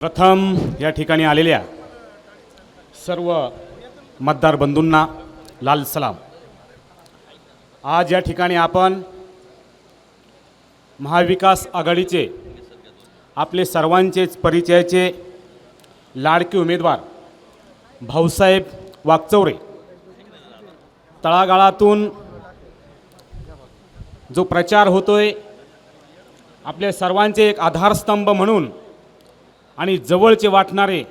प्रथम या ठिकाणी आलेल्या सर्व मतदार बंधूंना लाल सलाम. आज या ठिकाणी आपण महाविकास आघाडीचे आपले सर्वांचेच परिचयाचे लाडके उमेदवार भाऊसाहेब वागचौरे तळागाळातून जो प्रचार होतोय आपले सर्वांचे एक आधारस्तंभ म्हणून आणि जवळचे वाटणारे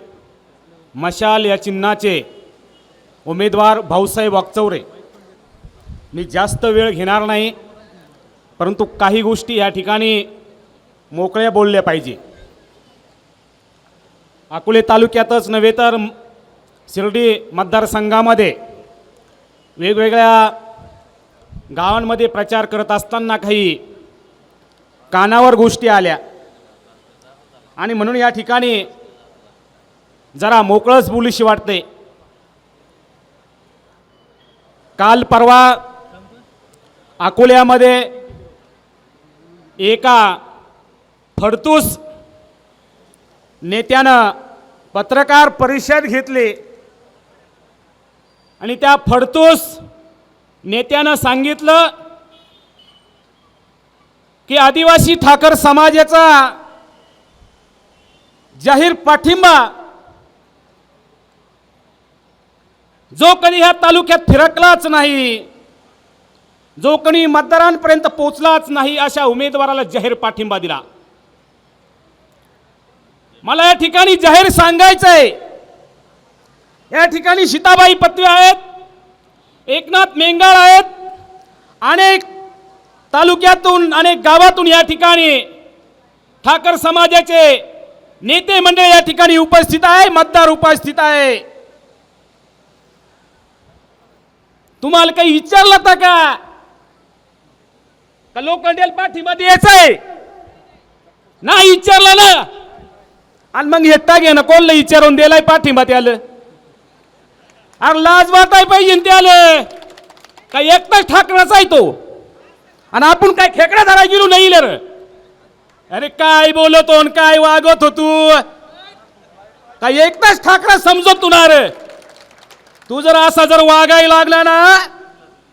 मशाल या चिन्हाचे उमेदवार भाऊसाहेब वागचौरे मी जास्त वेळ घेणार नाही परंतु काही गोष्टी या ठिकाणी मोकळ्या बोलल्या पाहिजे. अकोले तालुक्यातच नव्हे तर शिर्डी मतदारसंघामध्ये वेगवेगळ्या गावांमध्ये प्रचार करत असताना काही कानावर गोष्टी आल्या. आणि म्हणून या ठिकाणी जरा मोकळंच बोलीशी वाटते. काल परवा अकोल्यामध्ये एका फडतूस नेत्यानं पत्रकार परिषद घेतली आणि त्या फडतूस नेत्यानं सांगितलं की आदिवासी ठाकर समाजाचा जाहीर पाठिंबा. जो कधी ह्या तालुक्यात फिरकलाच नाही जो कोणी मतदारांपर्यंत पोचलाच नाही अशा उमेदवाराला जाहीर पाठिंबा दिला. मला या ठिकाणी जाहीर सांगायचं आहे या ठिकाणी सीताबाई पत्वे आहेत एकनाथ मेंगाळ आहेत अनेक तालुक्यातून अनेक गावातून या ठिकाणी ठाकर समाजाचे नेते मंडळ या ठिकाणी उपस्थित आहे मतदार उपस्थित आहे. तुम्हाला काही विचारलं होतं का? का लोखंडेल पाठीमध्ये यायचंय? नाही विचारलं ना. आणि मग एकटा घे ना कोणला विचारून दिलाय पाठिंबा त्याला अरे लाज वाटाय पाहिजे ना त्याला. का एकटाच ठाकराचा आहे तो. आणि आपण काय खेकडा धरा गेलो नाही रे? अरे काय बोलतो काय वागत हो तू काय एकटाच ठाकरा समजत तू ना रे. तू जर असा जर वागायला लागला ना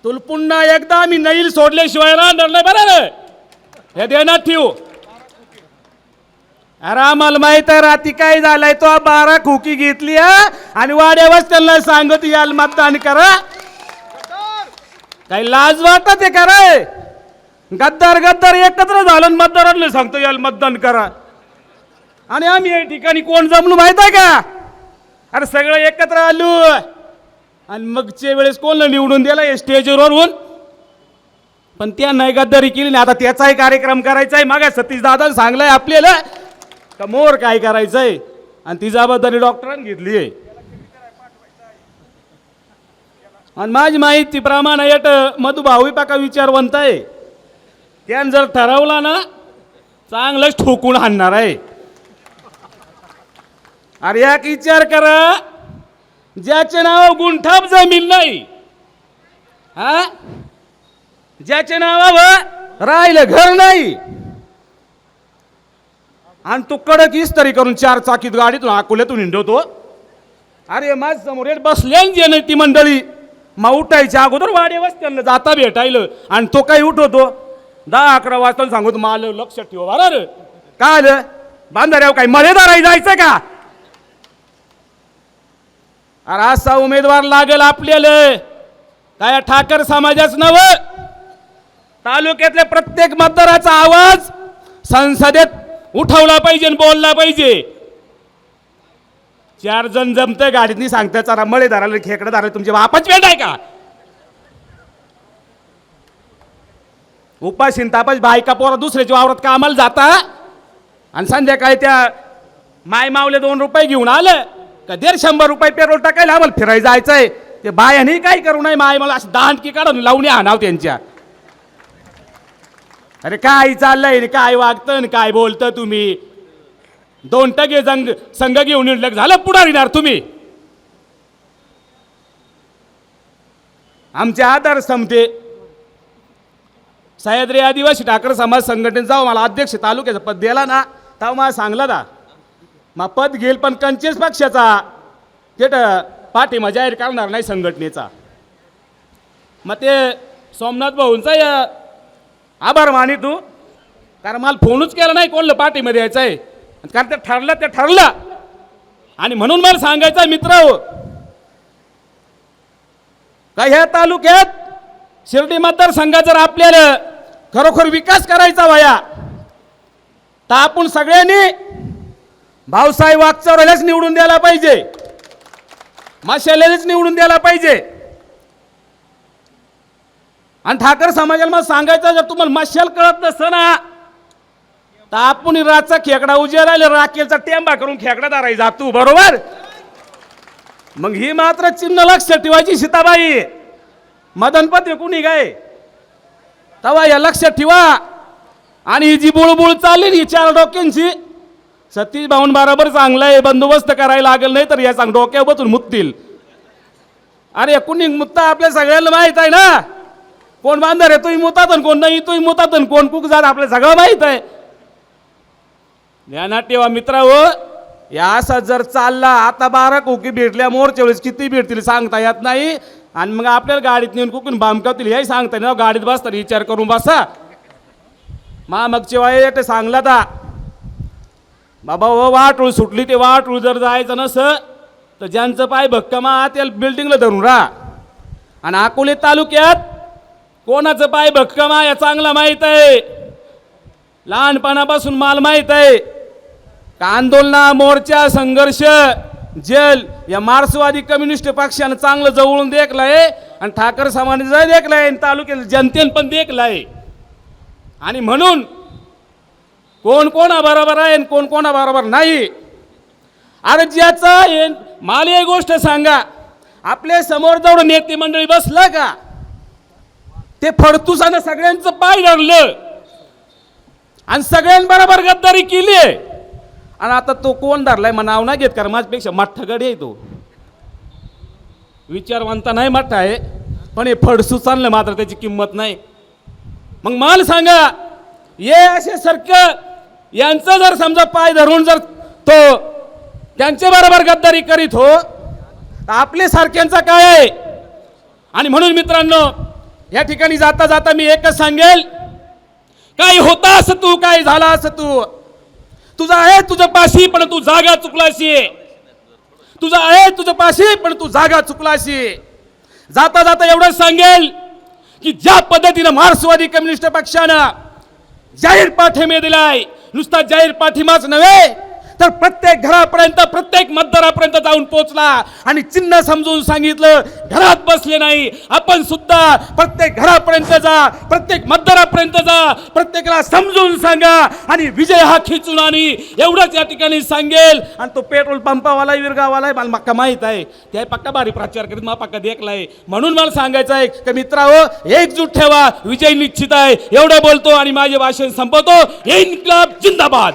तुला पुन्हा एकदा मी नैल सोडल्याशिवाय राहणार नाही बरं रे. हे देण्यात ठेवू. अरे आम्हाला माहीत आहे राती काय झालंय तो? बारा खोकी घेतली? आणि वाड्यावर त्यांना सांगत याल मतदान करा. काही लाज वाटत आहे का रे? गद्दार गद्दार एकत्र झालं आणि मतदारांना सांगतो याल मतदान करा. आणि आम्ही या ठिकाणी कोण जमलो माहीत आहे का? अरे सगळं एकत्र आलो. आणि मगच्या वेळेस कोणला निवडून दिला? या स्टेजवर वरून. पण त्या नाही गद्दारी केली नाही. आता त्याचाही कार्यक्रम करायचा आहे मागा सतीश दादा सांगलाय आपल्याला का मोर काय करायचंय? आणि ती जबाबदारी डॉक्टरांनी घेतली आहे. आणि माझी माहितीप्रमाणे येत मधु भाऊ पाका विचारवंत आहे. त्यानं जर ठरवला ना चांगलंच ठोकून आणणार आहे. अरे एक विचार करा ज्याचे नाव गुंठाप जमीन नाही हा? ज्याच्या नावावर राहिलं घर नाही आणि तो कडक इस्तरी करून चार चाकीत गाडीतून अकोल्यातून हिंडवतो. अरे माझ समोर एक जे नाही ती मंडळी मग उठायच्या अगोदर वाडे त्यांना जाता भेटायलं आणि तो काही उठवतो. दहा अकरा वाजता सांगतो मला लक्षात ठेवा बरं रे. काय आलं? बांधाऱ्यावर काय मळेदाराही जायचं का? अरे असा उमेदवार लागेल आपल्याला. काय ठाकर समाजाच नव तालुक्यातल्या प्रत्येक मतदाराचा आवाज संसदेत उठवला पाहिजे आणि बोलला पाहिजे. चार जण जमतं गाडीतनी सांगतात चला मळेदाराला खेकडा दारा तुमच्या बापाच वेळ आहे का? उपाशीन तापास बायका पोरा दुसऱ्याच्या वावरात कामाला जाता. आणि संध्याकाळी त्या माय मावले दोन रुपये घेऊन आलं. का दीड शंभर रुपये पेरोल टाकायला आम्हाला फिरायला जायचंय. ते बायाने काय करू नये माय मला असं दांडकी काढून लावून आणाव त्यांच्या. अरे काय चाललंय काय वागतं आणि काय बोलतं तुम्ही? दोन टगे जंग संघ घेऊन निडलं झालं पुढारी येणार तुम्ही. आमचे आधार समते सह्याद्री आदिवासी ठाकर समाज संघटनेचा मला अध्यक्ष तालुक्याचं पद दिला ना तेव्हा मला सांगला दा. मग पद घेईल पण कंचेस पक्षाचा. ते ट- पाठिंबा जाहीर करणार नाही संघटनेचा. मग ते सोमनाथ भाऊंचा आभार मानी तू. कारण मला फोनच केला नाही कोणलं पाठीमध्ये यायचं आहे कारण ते ठरलं ते ठरलं. आणि म्हणून मला सांगायचं मित्र. का ह्या तालुक्यात शिर्डी मतदारसंघात जर आपल्याला खरोखर विकास करायचा वया तर आपण सगळ्यांनी भाऊसाहेब वागचौऱ्यालाच निवडून द्यायला पाहिजे. माशाल्यालाच निवडून द्यायला पाहिजे. आणि ठाकर समाजाला मला सांगायचं जर तुम्हाला मशाल कळत नसतं ना तर आपण रातचा खेकडा उजे राहिले राखेलचा टेंबा करून खेकडा धारायचा तू बरोबर? मग ही मात्र चिन्ह लक्ष ठेवायची सीताबाई. मदनपत्र कुणी काय तवा या लक्ष ठेवा. आणि ही जी बुळबुळ चालली ना ही चार डोक्यांची सतीश भाऊन बरोबर चांगला आहे बंदोबस्त करायला लागेल नाही तर या चांग डोक्यावर बसून मुततील. अरे कुणी मुत्ता आपल्या सगळ्यांना माहीत आहे ना? कोण बांधर आहे तुम्ही मुतात कोण नाही तुम्ही मुतात कोण कुक जात आपल्या सगळं माहीत आहे. ध्यानात ठेवा मित्रा हो या असा जर चालला आता बारा कोकी भेटल्या मोरच्या वेळेस किती भेटतील सांगता येत नाही. आणि मग आपल्याला गाडीत नेऊन कुकून बामकावतील हे सांगता ना गाडीत बसता विचार करून बसा. मा मागची वाय ते सांगला ता. बाबा हो वाटूळ सुटली ते वाटूळ जर जायचं नस तर ज्यांचं पाय भक्कमा त्या बिल्डिंगला धरून राहा. आणि अकोले तालुक्यात कोणाचं पाय भक्कमा या चांगला माहीत आहे. लहानपणापासून माल माहीत आहे. आंदोलना मोर्चा संघर्ष जेल या मार्क्सवादी कम्युनिस्ट पक्षानं चांगलं जवळून देखलंय आणि ठाकर समाजाचं आहे आणि तालुक्यात जनतेनं पण देखलंय. आणि म्हणून कोण कोणाबरोबर आहे आणि कोण कोणाबरोबर नाही? अरे ज्याचा मला एक गोष्ट सांगा आपल्यासमोर जेवढं नेते मंडळी बसलं का? ते फडतुसानं सगळ्यांचं पाय धरलं आणि सगळ्यांबरोबर गद्दारी केली आहे. आणि आता तो कोण धरलाय मग नाव नाही घेत कारण माझ्यापेक्षा मठ्ठगडी आहे तो. विचारवंता नाही मठ्ठ आहे पण हे फडसू चाललं मात्र त्याची किंमत नाही. मग मला सांगा ये असे सरक यांचं जर समजा पाय धरून जर तो त्यांच्या बरोबर गद्दारी करीत हो तर आपले सारख्यांचा काय आहे? आणि म्हणून मित्रांनो या ठिकाणी जाता जाता मी एकच सांगेल काय होता असं तू काय झाला असं तू. तुझं आहे तुझं पाशी पण तू जागा चुकलाशी तुझं आहे तुझं पाशी पण तू जागा चुकलाशी जाता जाता एवढंच सांगेल की ज्या पद्धतीनं मार्क्सवादी कम्युनिस्ट पक्षानं जाहीर पाठिंबा दिलाय नुसता जाहीर पाठिंबाच नव्हे तर प्रत्येक घरापर्यंत प्रत्येक मतदारापर्यंत जाऊन पोहोचला. आणि चिन्ह समजून सांगितलं घरात बसले नाही. आपण सुद्धा प्रत्येक घरापर्यंत जा प्रत्येक मतदारापर्यंत जा प्रत्येकाला समजून सांगा. आणि विजय हा खिचून आणि एवढंच या ठिकाणी सांगेल. आणि तो पेट्रोल पंपावाला विरगावाला मला मक्का माहीत आहे. त्या पक्का भारी प्रचार करीत मला पक्का देखलाय. म्हणून मला सांगायचं आहे की मित्रांनो एकजूट ठेवा. विजय निश्चित आहे. एवढं बोलतो आणि माझे भाषण संपवतो. इन्क्लाब जिंदाबाद.